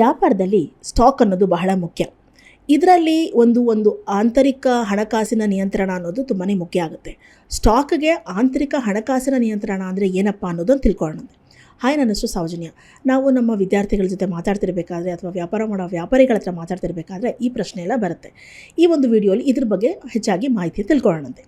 ವ್ಯಾಪಾರದಲ್ಲಿ ಸ್ಟಾಕ್ ಅನ್ನೋದು ಬಹಳ ಮುಖ್ಯ. ಇದರಲ್ಲಿ ಒಂದು ಒಂದು ಆಂತರಿಕ ಹಣಕಾಸಿನ ನಿಯಂತ್ರಣ ಅನ್ನೋದು ತುಂಬಾ ಮುಖ್ಯ ಆಗುತ್ತೆ. ಸ್ಟಾಕ್ಗೆ ಆಂತರಿಕ ಹಣಕಾಸಿನ ನಿಯಂತ್ರಣ ಅಂದರೆ ಏನಪ್ಪ ಅನ್ನೋದನ್ನು ತಿಳ್ಕೊಳ್ಳೋಣ. ಹಾಯ್ ನನ್ನ ಸೌಜನ್ಯ. ನಾವು ನಮ್ಮ ವಿದ್ಯಾರ್ಥಿಗಳ ಜೊತೆ ಮಾತಾಡ್ತಿರ್ಬೇಕಾದ್ರೆ ಅಥವಾ ವ್ಯಾಪಾರ ಮಾಡೋ ವ್ಯಾಪಾರಿಗಳ ಹತ್ರ ಮಾತಾಡ್ತಿರ್ಬೇಕಾದ್ರೆ ಈ ಪ್ರಶ್ನೆ ಎಲ್ಲ ಬರುತ್ತೆ. ಈ ಒಂದು ವಿಡಿಯೋಲಿ ಇದ್ರ ಬಗ್ಗೆ ಹೆಚ್ಚಾಗಿ ಮಾಹಿತಿ ತಿಳ್ಕೊಳ್ಳೋಣಂತೆ.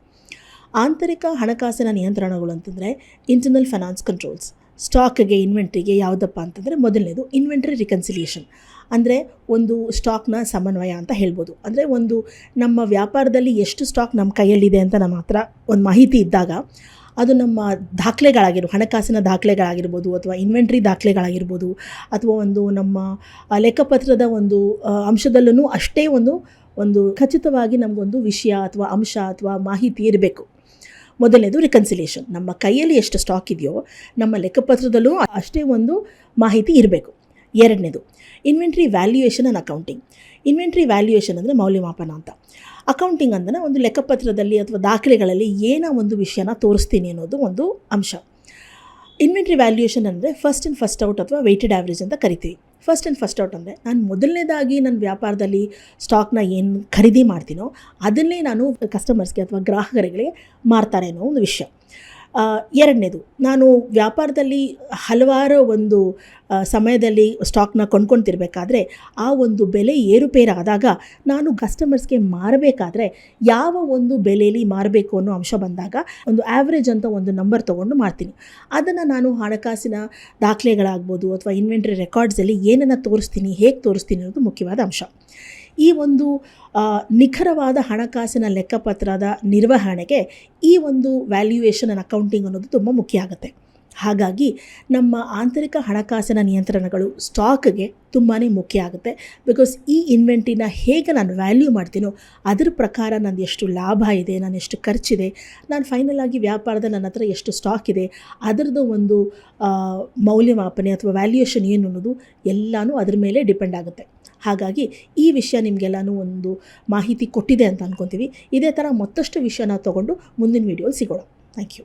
ಆಂತರಿಕ ಹಣಕಾಸಿನ ನಿಯಂತ್ರಣಗಳು ಅಂತಂದರೆ ಇಂಟರ್ನಲ್ ಫೈನಾನ್ಸ್ ಕಂಟ್ರೋಲ್ಸ್ ಸ್ಟಾಕ್ಗೆ ಇನ್ವೆಂಟ್ರಿಗೆ ಯಾವುದಪ್ಪ ಅಂತಂದರೆ ಮೊದಲನೇದು ಇನ್ವೆಂಟ್ರಿ ರಿಕನ್ಸಿಲಿಯೇಷನ್ ಅಂದರೆ ಒಂದು ಸ್ಟಾಕ್ನ ಸಮನ್ವಯ ಅಂತ ಹೇಳ್ಬೋದು. ಅಂದರೆ ಒಂದು ನಮ್ಮ ವ್ಯಾಪಾರದಲ್ಲಿ ಎಷ್ಟು ಸ್ಟಾಕ್ ನಮ್ಮ ಕೈಯಲ್ಲಿದೆ ಅಂತ ನಮ್ಮ ಹತ್ರ ಒಂದು ಮಾಹಿತಿ ಇದ್ದಾಗ ಅದು ನಮ್ಮ ದಾಖಲೆಗಳಾಗಿರ್ಬೋದು ಹಣಕಾಸಿನ ದಾಖಲೆಗಳಾಗಿರ್ಬೋದು ಅಥವಾ ಇನ್ವೆಂಟ್ರಿ ದಾಖಲೆಗಳಾಗಿರ್ಬೋದು ಅಥವಾ ಒಂದು ನಮ್ಮ ಲೆಕ್ಕಪತ್ರದ ಒಂದು ಅಂಶದಲ್ಲೂ ಅಷ್ಟೇ ಒಂದು ಒಂದು ಖಚಿತವಾಗಿ ನಮಗೊಂದು ವಿಷಯ ಅಥವಾ ಅಂಶ ಅಥವಾ ಮಾಹಿತಿ ಇರಬೇಕು. ಮೊದಲನೇದು ರಿಕನ್ಸಿಲೇಷನ್ ನಮ್ಮ ಕೈಯಲ್ಲಿ ಎಷ್ಟು ಸ್ಟಾಕ್ ಇದೆಯೋ ನಮ್ಮ ಲೆಕ್ಕಪತ್ರದಲ್ಲೂ ಅಷ್ಟೇ ಒಂದು ಮಾಹಿತಿ ಇರಬೇಕು. ಎರಡನೇದು inventory valuation and accounting inventory valuation ಅಂದರೆ ಮೌಲ್ಯಮಾಪನ ಅಂತ. ಅಕೌಂಟಿಂಗ್ ಅಂದರೆ ಒಂದು ಲೆಕ್ಕಪತ್ರದಲ್ಲಿ ಅಥವಾ ದಾಖಲೆಗಳಲ್ಲಿ ಏನೋ ಒಂದು ವಿಷಯನ ತೋರಿಸ್ತೀನಿ ಅನ್ನೋದು ಒಂದು ಅಂಶ. ಇನ್ವೆಂಟ್ರಿ ವ್ಯಾಲ್ಯೂಯೇಷನ್ ಅಂದರೆ ಫಸ್ಟ್ ಆ್ಯಂಡ್ ಫಸ್ಟ್ ಔಟ್ ಅಥವಾ ವೆಯ್ಟೆಡ್ ಆವ್ರೇಜ್ ಅಂತ ಕರಿತೀವಿ. ಫಸ್ಟ್ ಆ್ಯಂಡ್ ಫಸ್ಟ್ ಔಟ್ ಅಂದರೆ ನಾನು ಮೊದಲನೇದಾಗಿ ನನ್ನ ವ್ಯಾಪಾರದಲ್ಲಿ ಸ್ಟಾಕ್ನ ಏನು ಖರೀದಿ ಮಾಡ್ತೀನೋ ಅದನ್ನೇ ನಾನು ಕಸ್ಟಮರ್ಸ್ಗೆ ಅಥವಾ ಗ್ರಾಹಕರಿಗೆ ಮಾರ್ತಾರೆ ಅನ್ನೋ ಒಂದು ವಿಷಯ. ಎರಡನೇದು, ನಾನು ವ್ಯಾಪಾರದಲ್ಲಿ ಹಲವಾರು ಒಂದು ಸಮಯದಲ್ಲಿ ಸ್ಟಾಕ್ನ ಕೊಂಡ್ಕೊಳ್ತಿರ್ಬೇಕಾದ್ರೆ ಆ ಒಂದು ಬೆಲೆ ಏರುಪೇರಾದಾಗ ನಾನು ಕಸ್ಟಮರ್ಸ್ಗೆ ಮಾರಬೇಕಾದ್ರೆ ಯಾವ ಒಂದು ಬೆಲೆಯಲ್ಲಿ ಮಾರಬೇಕು ಅನ್ನೋ ಅಂಶ ಬಂದಾಗ ಒಂದು ಆ್ಯಾವ್ರೇಜ್ ಅಂತ ಒಂದು ನಂಬರ್ ತೊಗೊಂಡು ಮಾಡ್ತೀನಿ ಅದನ್ನು ನಾನು ಹಣಕಾಸಿನ ದಾಖಲೆಗಳಾಗ್ಬೋದು ಅಥವಾ ಇನ್ವೆಂಟ್ರಿ ರೆಕಾರ್ಡ್ಸಲ್ಲಿ ಏನನ್ನು ತೋರಿಸ್ತೀನಿ, ಹೇಗೆ ತೋರಿಸ್ತೀನಿ ಅನ್ನೋದು ಮುಖ್ಯವಾದ ಅಂಶ. ಈ ಒಂದು ನಿಖರವಾದ ಹಣಕಾಸಿನ ಲೆಕ್ಕಪತ್ರದ ನಿರ್ವಹಣೆಗೆ ಈ ಒಂದು ವ್ಯಾಲ್ಯೂಯೇಷನ್ ಆ್ಯಂಡ್ ಅಕೌಂಟಿಂಗ್ ಅನ್ನೋದು ತುಂಬ ಮುಖ್ಯ ಆಗುತ್ತೆ. ಹಾಗಾಗಿ ನಮ್ಮ ಆಂತರಿಕ ಹಣಕಾಸಿನ ನಿಯಂತ್ರಣಗಳು ಸ್ಟಾಕ್ಗೆ ತುಂಬಾ ಮುಖ್ಯ ಆಗುತ್ತೆ. ಬಿಕಾಸ್ ಈ ಇನ್ವೆಂಟ್ರಿನ ಹೇಗೆ ನಾನು ವ್ಯಾಲ್ಯೂ ಮಾಡ್ತೀನೋ ಅದ್ರ ಪ್ರಕಾರ ನಂದು ಎಷ್ಟು ಲಾಭ ಇದೆ, ನಾನು ಎಷ್ಟು ಖರ್ಚಿದೆ, ನಾನು ಫೈನಲ್ ಆಗಿ ವ್ಯಾಪಾರದ ನನ್ನ ಹತ್ರ ಎಷ್ಟು ಸ್ಟಾಕ್ ಇದೆ, ಅದರದ್ದು ಒಂದು ಮೌಲ್ಯಮಾಪನೆ ಅಥವಾ ವ್ಯಾಲ್ಯೂಯೇಷನ್ ಏನು ಅನ್ನೋದು ಎಲ್ಲನೂ ಅದ್ರ ಮೇಲೆ ಡಿಪೆಂಡ್ ಆಗುತ್ತೆ. ಹಾಗಾಗಿ ಈ ವಿಷಯ ನಿಮಗೆಲ್ಲನೂ ಒಂದು ಮಾಹಿತಿ ಕೊಟ್ಟಿದೆ ಅಂತ ಅಂದ್ಕೊತೀವಿ ಇದೇ ಥರ ಮತ್ತಷ್ಟು ವಿಷಯನ ತೊಗೊಂಡು ಮುಂದಿನ ವೀಡಿಯೋಲಿ ಸಿಗೋಣ. Thank you.